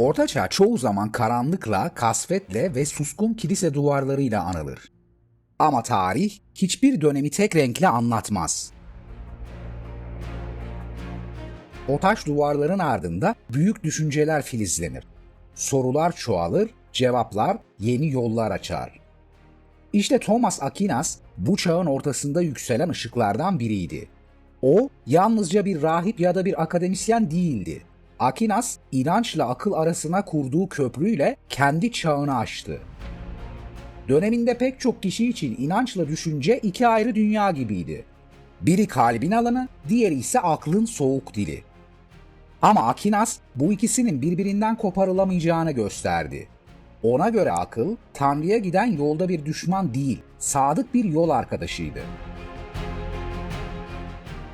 Ortaçağ çoğu zaman karanlıkla, kasvetle ve suskun kilise duvarlarıyla anılır. Ama tarih hiçbir dönemi tek renkle anlatmaz. O taş duvarların ardında büyük düşünceler filizlenir. Sorular çoğalır, cevaplar yeni yollar açar. İşte Thomas Aquinas bu çağın ortasında yükselen ışıklardan biriydi. O yalnızca bir rahip ya da bir akademisyen değildi. Aquinas inançla akıl arasına kurduğu köprüyle kendi çağını aştı. Döneminde pek çok kişi için inançla düşünce iki ayrı dünya gibiydi. Biri kalbin alanı, diğeri ise aklın soğuk dili. Ama Aquinas bu ikisinin birbirinden koparılamayacağını gösterdi. Ona göre akıl, Tanrı'ya giden yolda bir düşman değil, sadık bir yol arkadaşıydı.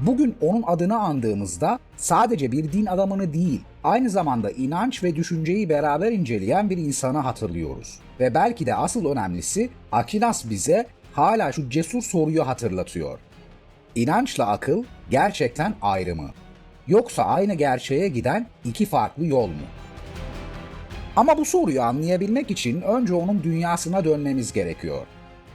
Bugün onun adını andığımızda sadece bir din adamını değil, aynı zamanda inanç ve düşünceyi beraber inceleyen bir insanı hatırlıyoruz. Ve belki de asıl önemlisi Aquinas bize hala şu cesur soruyu hatırlatıyor. İnançla akıl gerçekten ayrı mı? Yoksa aynı gerçeğe giden iki farklı yol mu? Ama bu soruyu anlayabilmek için önce onun dünyasına dönmemiz gerekiyor.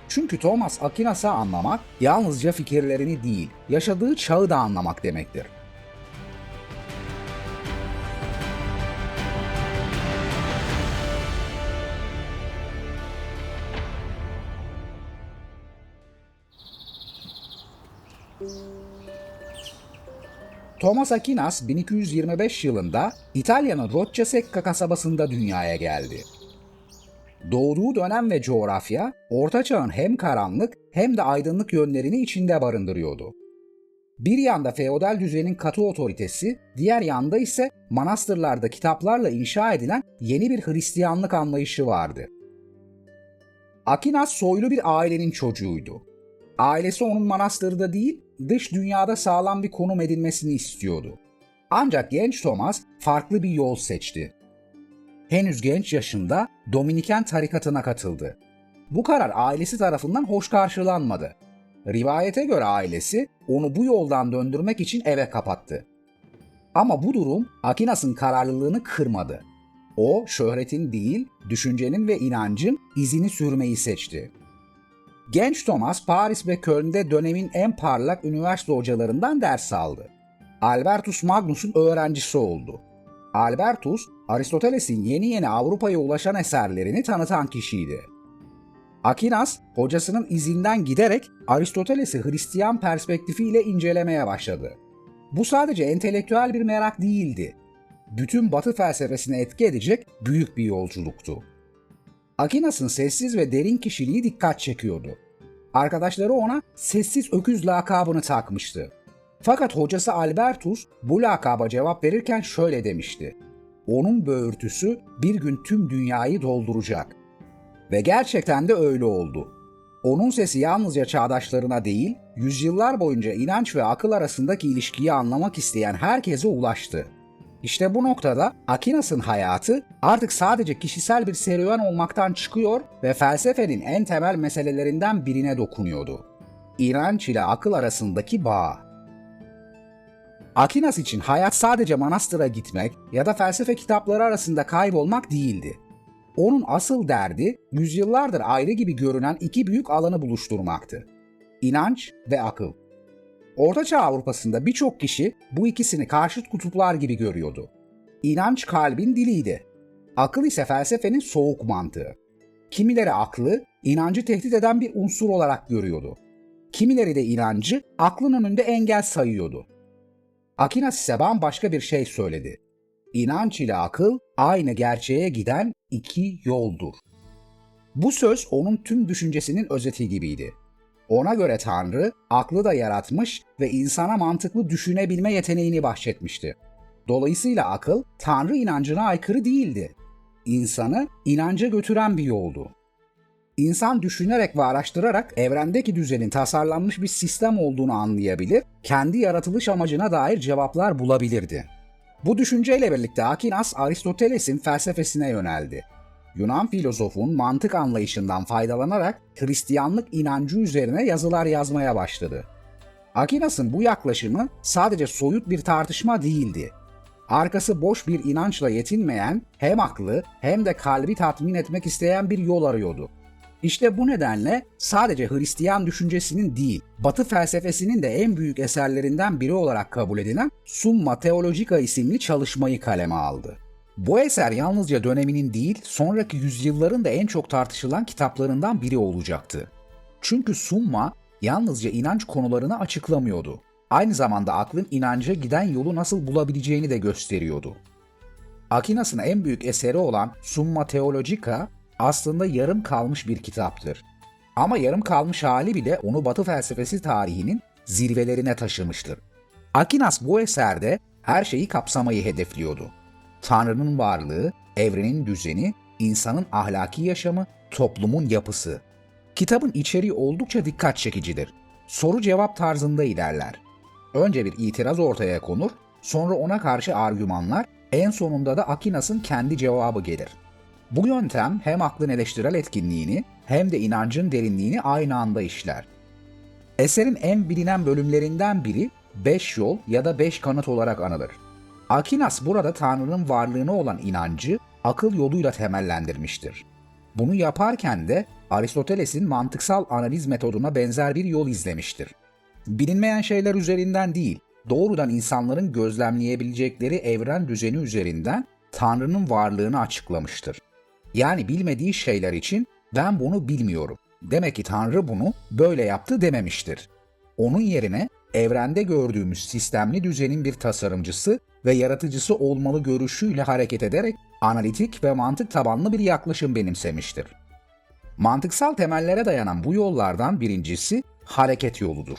Çünkü Thomas Aquinas'ı anlamak yalnızca fikirlerini değil, yaşadığı çağı da anlamak demektir. Thomas Aquinas 1225 yılında İtalya'nın Rocca Secca kasabasında dünyaya geldi. Doğduğu dönem ve coğrafya, Orta Çağ'ın hem karanlık hem de aydınlık yönlerini içinde barındırıyordu. Bir yanda feodal düzenin katı otoritesi, diğer yanda ise manastırlarda kitaplarla inşa edilen yeni bir Hristiyanlık anlayışı vardı. Aquinas soylu bir ailenin çocuğuydu. Ailesi onun manastırda değil, dış dünyada sağlam bir konum edinmesini istiyordu. Ancak genç Thomas farklı bir yol seçti. Henüz genç yaşında Dominiken tarikatına katıldı. Bu karar ailesi tarafından hoş karşılanmadı. Rivayete göre ailesi onu bu yoldan döndürmek için eve kapattı. Ama bu durum Akinas'ın kararlılığını kırmadı. O şöhretin değil, düşüncenin ve inancın izini sürmeyi seçti. Genç Thomas Paris ve Köln'de dönemin en parlak üniversite hocalarından ders aldı. Albertus Magnus'un öğrencisi oldu. Albertus, Aristoteles'in yeni yeni Avrupa'ya ulaşan eserlerini tanıtan kişiydi. Aquinas, hocasının izinden giderek Aristoteles'i Hristiyan perspektifiyle incelemeye başladı. Bu sadece entelektüel bir merak değildi. Bütün Batı felsefesine etki edecek büyük bir yolculuktu. Aquinas'ın sessiz ve derin kişiliği dikkat çekiyordu. Arkadaşları ona sessiz öküz lakabını takmıştı. Fakat hocası Albertus bu lakaba cevap verirken şöyle demişti. Onun böğürtüsü bir gün tüm dünyayı dolduracak. Ve gerçekten de öyle oldu. Onun sesi yalnızca çağdaşlarına değil, yüzyıllar boyunca inanç ve akıl arasındaki ilişkiyi anlamak isteyen herkese ulaştı. İşte bu noktada Aquinas'ın hayatı artık sadece kişisel bir serüven olmaktan çıkıyor ve felsefenin en temel meselelerinden birine dokunuyordu. İnanç ile akıl arasındaki bağ. Aquinas için hayat sadece manastıra gitmek ya da felsefe kitapları arasında kaybolmak değildi. Onun asıl derdi yüzyıllardır ayrı gibi görünen iki büyük alanı buluşturmaktı. İnanç ve akıl. Ortaçağ Avrupa'sında birçok kişi bu ikisini karşıt kutuplar gibi görüyordu. İnanç kalbin diliydi. Akıl ise felsefenin soğuk mantığı. Kimileri aklı, inancı tehdit eden bir unsur olarak görüyordu. Kimileri de inancı aklın önünde engel sayıyordu. Aquinas ise bambaşka bir şey söyledi. İnanç ile akıl aynı gerçeğe giden iki yoldur. Bu söz onun tüm düşüncesinin özeti gibiydi. Ona göre Tanrı aklı da yaratmış ve insana mantıklı düşünebilme yeteneğini bahşetmişti. Dolayısıyla akıl Tanrı inancına aykırı değildi. İnsanı inanca götüren bir yoldu. İnsan düşünerek ve araştırarak evrendeki düzenin tasarlanmış bir sistem olduğunu anlayabilir, kendi yaratılış amacına dair cevaplar bulabilirdi. Bu düşünceyle birlikte Aquinas Aristoteles'in felsefesine yöneldi. Yunan filozofun mantık anlayışından faydalanarak Hristiyanlık inancı üzerine yazılar yazmaya başladı. Aquinas'ın bu yaklaşımı sadece soyut bir tartışma değildi. arkası boş bir inançla yetinmeyen, hem aklı hem de kalbi tatmin etmek isteyen bir yol arıyordu. İşte bu nedenle sadece Hristiyan düşüncesinin değil, Batı felsefesinin de en büyük eserlerinden biri olarak kabul edilen Summa Theologica isimli çalışmayı kaleme aldı. Bu eser yalnızca döneminin değil, sonraki yüzyılların da en çok tartışılan kitaplarından biri olacaktı. Çünkü Summa yalnızca inanç konularını açıklamıyordu. Aynı zamanda aklın inanca giden yolu nasıl bulabileceğini de gösteriyordu. Akinas'ın en büyük eseri olan Summa Theologica aslında yarım kalmış bir kitaptır. Ama yarım kalmış hali bile onu Batı felsefesi tarihinin zirvelerine taşımıştır. Aquinas bu eserde her şeyi kapsamayı hedefliyordu. Tanrı'nın varlığı, evrenin düzeni, insanın ahlaki yaşamı, toplumun yapısı. Kitabın içeriği oldukça dikkat çekicidir. Soru cevap tarzında ilerler. Önce bir itiraz ortaya konur, sonra ona karşı argümanlar, en sonunda da Akinas'ın kendi cevabı gelir. Bu yöntem hem aklın eleştirel etkinliğini hem de inancın derinliğini aynı anda işler. Eserin en bilinen bölümlerinden biri beş yol ya da beş kanıt olarak anılır. Akinas burada Tanrı'nın varlığına olan inancı akıl yoluyla temellendirmiştir. Bunu yaparken de Aristoteles'in mantıksal analiz metoduna benzer bir yol izlemiştir. Bilinmeyen şeyler üzerinden değil, doğrudan insanların gözlemleyebilecekleri evren düzeni üzerinden Tanrı'nın varlığını açıklamıştır. Yani bilmediği şeyler için ben bunu bilmiyorum. Demek ki Tanrı bunu böyle yaptı dememiştir. Onun yerine evrende gördüğümüz sistemli düzenin bir tasarımcısı ve yaratıcısı olmalı görüşüyle hareket ederek analitik ve mantık tabanlı bir yaklaşım benimsemiştir. Mantıksal temellere dayanan bu yollardan birincisi hareket yoludur.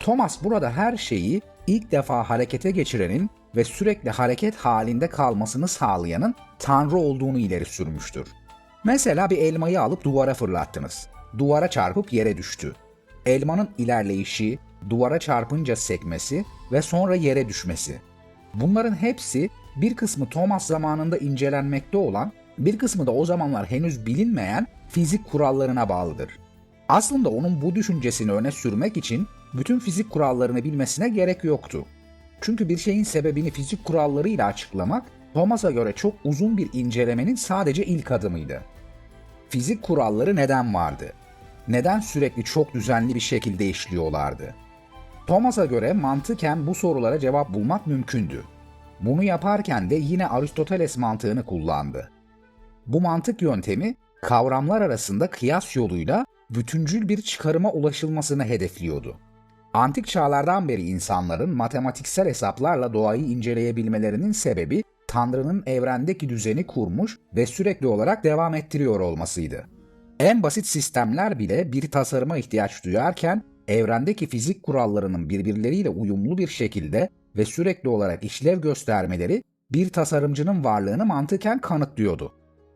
Thomas burada her şeyi ilk defa harekete geçirenin ve sürekli hareket halinde kalmasını sağlayanın Tanrı olduğunu ileri sürmüştür. Mesela bir elmayı alıp duvara fırlattınız. Duvara çarpıp yere düştü. Elmanın ilerleyişi, duvara çarpınca sekmesi ve sonra yere düşmesi. Bunların hepsi bir kısmı Thomas zamanında incelenmekte olan, bir kısmı da o zamanlar henüz bilinmeyen fizik kurallarına bağlıdır. Aslında onun bu düşüncesini öne sürmek için bütün fizik kurallarını bilmesine gerek yoktu. Çünkü bir şeyin sebebini fizik kurallarıyla açıklamak Thomas'a göre çok uzun bir incelemenin sadece ilk adımıydı. Fizik kuralları neden vardı? Neden sürekli çok düzenli bir şekilde işliyorlardı? Thomas'a göre mantıken bu sorulara cevap bulmak mümkündü. Bunu yaparken de yine Aristoteles mantığını kullandı. Bu mantık yöntemi kavramlar arasında kıyas yoluyla bütüncül bir çıkarıma ulaşılmasını hedefliyordu. Antik çağlardan beri insanların matematiksel hesaplarla doğayı inceleyebilmelerinin sebebi Tanrı'nın evrendeki düzeni kurmuş ve sürekli olarak devam ettiriyor olmasıydı. En basit sistemler bile bir tasarıma ihtiyaç duyarken evrendeki fizik kurallarının birbirleriyle uyumlu bir şekilde ve sürekli olarak işlev göstermeleri bir tasarımcının varlığını mantıken kanıtlıyordu.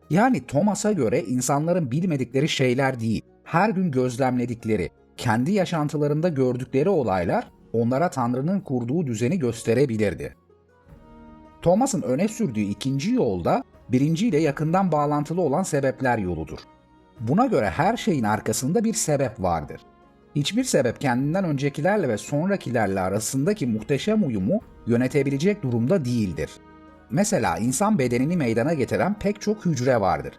Yani Thomas'a göre insanların bilmedikleri şeyler değil, her gün gözlemledikleri, kendi yaşantılarında gördükleri olaylar onlara Tanrı'nın kurduğu düzeni gösterebilirdi. Thomas'ın öne sürdüğü ikinci yolda birinciyle yakından bağlantılı olan sebepler yoludur. Buna göre her şeyin arkasında bir sebep vardır. Hiçbir sebep kendinden öncekilerle ve sonrakilerle arasındaki muhteşem uyumu yönetebilecek durumda değildir. Mesela insan bedenini meydana getiren pek çok hücre vardır.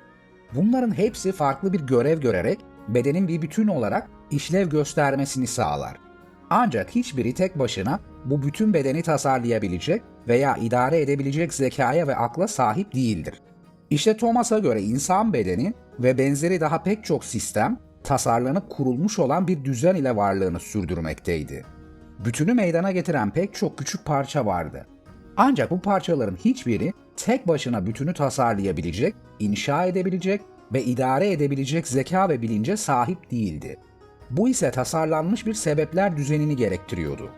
Bunların hepsi farklı bir görev görerek bedenin bir bütün olarak işlev göstermesini sağlar. Ancak hiçbiri tek başına bu bütün bedeni tasarlayabilecek veya idare edebilecek zekaya ve akla sahip değildir. İşte Thomas'a göre insan bedeni ve benzeri daha pek çok sistem tasarlanıp kurulmuş olan bir düzen ile varlığını sürdürmekteydi. Bütünü meydana getiren pek çok küçük parça vardı. Ancak bu parçaların hiçbiri tek başına bütünü tasarlayabilecek, inşa edebilecek ve idare edebilecek zeka ve bilince sahip değildi. Bu ise tasarlanmış bir sebepler düzenini gerektiriyordu.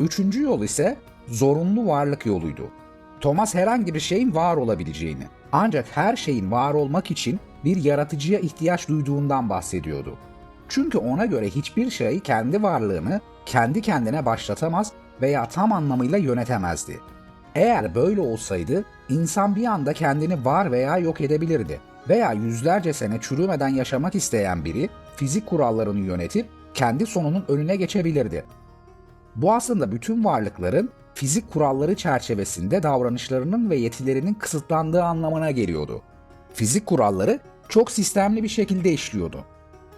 Üçüncü yol ise zorunlu varlık yoluydu. Thomas herhangi bir şeyin var olabileceğini, ancak her şeyin var olmak için bir yaratıcıya ihtiyaç duyduğundan bahsediyordu. Çünkü ona göre hiçbir şey kendi varlığını kendi kendine başlatamaz veya tam anlamıyla yönetemezdi. Eğer böyle olsaydı insan bir anda kendini var veya yok edebilirdi veya yüzlerce sene çürümeden yaşamak isteyen biri fizik kurallarını yönetip kendi sonunun önüne geçebilirdi. Bu aslında bütün varlıkların fizik kuralları çerçevesinde davranışlarının ve yetilerinin kısıtlandığı anlamına geliyordu. Fizik kuralları çok sistemli bir şekilde işliyordu.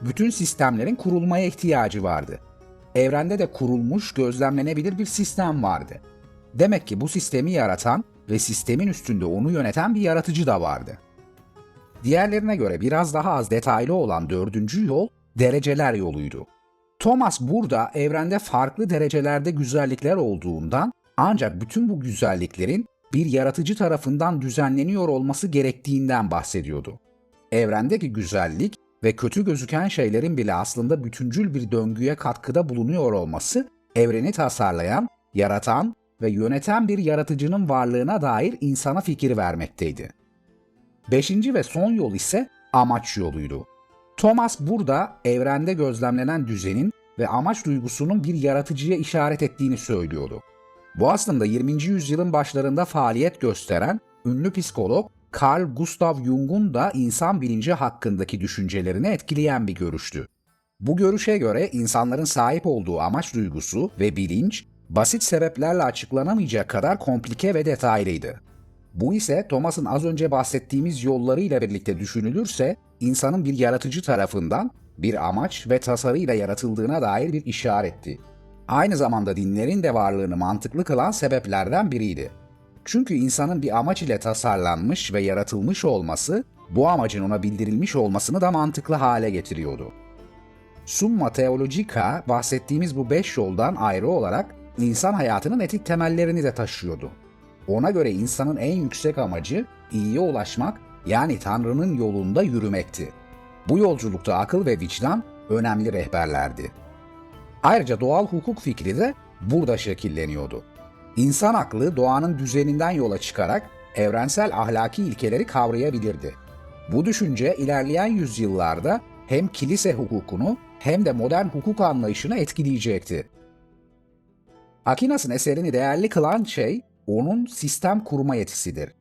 Bütün sistemlerin kurulmaya ihtiyacı vardı. Evrende de kurulmuş, gözlemlenebilir bir sistem vardı. Demek ki bu sistemi yaratan ve sistemin üstünde onu yöneten bir yaratıcı da vardı. Diğerlerine göre biraz daha az detaylı olan dördüncü yol dereceler yoluydu. Thomas burada evrende farklı derecelerde güzellikler olduğundan ancak bütün bu güzelliklerin bir yaratıcı tarafından düzenleniyor olması gerektiğinden bahsediyordu. Evrendeki güzellik ve kötü gözüken şeylerin bile aslında bütüncül bir döngüye katkıda bulunuyor olması evreni tasarlayan, yaratan ve yöneten bir yaratıcının varlığına dair insana fikir vermekteydi. Beşinci ve son yol ise amaç yoluydu. Thomas burada evrende gözlemlenen düzenin ve amaç duygusunun bir yaratıcıya işaret ettiğini söylüyordu. Bu aslında 20. yüzyılın başlarında faaliyet gösteren ünlü psikolog Carl Gustav Jung'un da insan bilinci hakkındaki düşüncelerini etkileyen bir görüştü. Bu görüşe göre insanların sahip olduğu amaç duygusu ve bilinç basit sebeplerle açıklanamayacak kadar komplike ve detaylıydı. Bu ise Thomas'ın az önce bahsettiğimiz yollarıyla birlikte düşünülürse insanın bir yaratıcı tarafından bir amaç ve tasarıyla yaratıldığına dair bir işaretti. Aynı zamanda dinlerin de varlığını mantıklı kılan sebeplerden biriydi. Çünkü insanın bir amaç ile tasarlanmış ve yaratılmış olması, bu amacın ona bildirilmiş olmasını da mantıklı hale getiriyordu. Summa Theologica bahsettiğimiz bu beş yoldan ayrı olarak insan hayatının etik temellerini de taşıyordu. Ona göre insanın en yüksek amacı iyiye ulaşmak yani Tanrı'nın yolunda yürümekti. Bu yolculukta akıl ve vicdan önemli rehberlerdi. Ayrıca doğal hukuk fikri de burada şekilleniyordu. İnsan aklı doğanın düzeninden yola çıkarak evrensel ahlaki ilkeleri kavrayabilirdi. Bu düşünce ilerleyen yüzyıllarda hem kilise hukukunu hem de modern hukuk anlayışını etkileyecekti. Akinas'ın eserini değerli kılan şey onun sistem kurma yetisidir.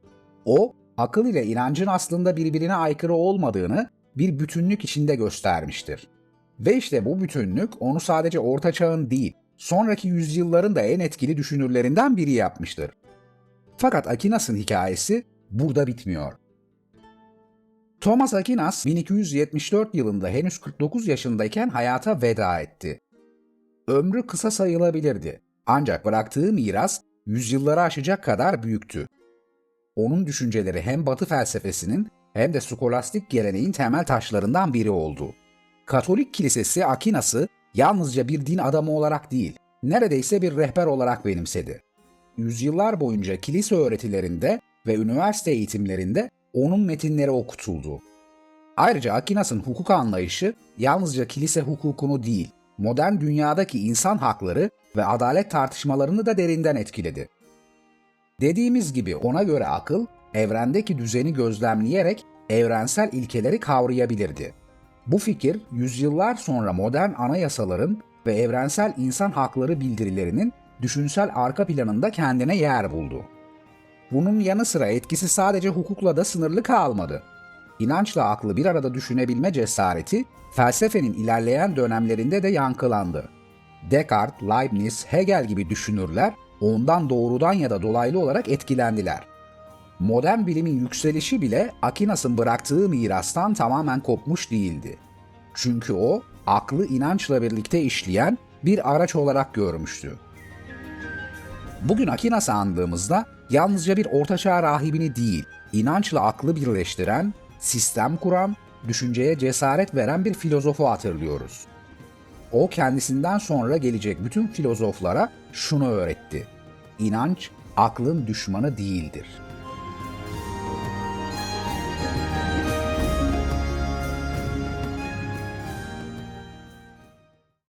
O, akıl ile inancın aslında birbirine aykırı olmadığını bir bütünlük içinde göstermiştir. Ve işte bu bütünlük onu sadece Orta Çağ'ın değil, sonraki yüzyılların da en etkili düşünürlerinden biri yapmıştır. Fakat Akinas'ın hikayesi burada bitmiyor. Thomas Aquinas 1274 yılında henüz 49 yaşındayken hayata veda etti. Ömrü kısa sayılabilirdi. Ancak bıraktığı miras yüzyılları aşacak kadar büyüktü. Onun düşünceleri hem Batı felsefesinin hem de skolastik geleneğin temel taşlarından biri oldu. Katolik Kilisesi Akinas'ı yalnızca bir din adamı olarak değil, neredeyse bir rehber olarak benimsedi. Yüzyıllar boyunca kilise öğretilerinde ve üniversite eğitimlerinde onun metinleri okutuldu. Ayrıca Akinas'ın hukuk anlayışı yalnızca kilise hukukunu değil, modern dünyadaki insan hakları ve adalet tartışmalarını da derinden etkiledi. Dediğimiz gibi ona göre akıl, evrendeki düzeni gözlemleyerek evrensel ilkeleri kavrayabilirdi. Bu fikir, yüzyıllar sonra modern anayasaların ve evrensel insan hakları bildirilerinin düşünsel arka planında kendine yer buldu. Bunun yanı sıra etkisi sadece hukukla da sınırlı kalmadı. İnançla aklı bir arada düşünebilme cesareti felsefenin ilerleyen dönemlerinde de yankılandı. Descartes, Leibniz, Hegel gibi düşünürler ondan doğrudan ya da dolaylı olarak etkilendiler. Modern bilimin yükselişi bile Akinas'ın bıraktığı mirastan tamamen kopmuş değildi. Çünkü o aklı inançla birlikte işleyen bir araç olarak görmüştü. Bugün Akinas'ı andığımızda yalnızca bir ortaçağ rahibini değil, inançla aklı birleştiren, sistem kuran, düşünceye cesaret veren bir filozofu hatırlıyoruz. O kendisinden sonra gelecek bütün filozoflara şunu öğretti. İnanç aklın düşmanı değildir.''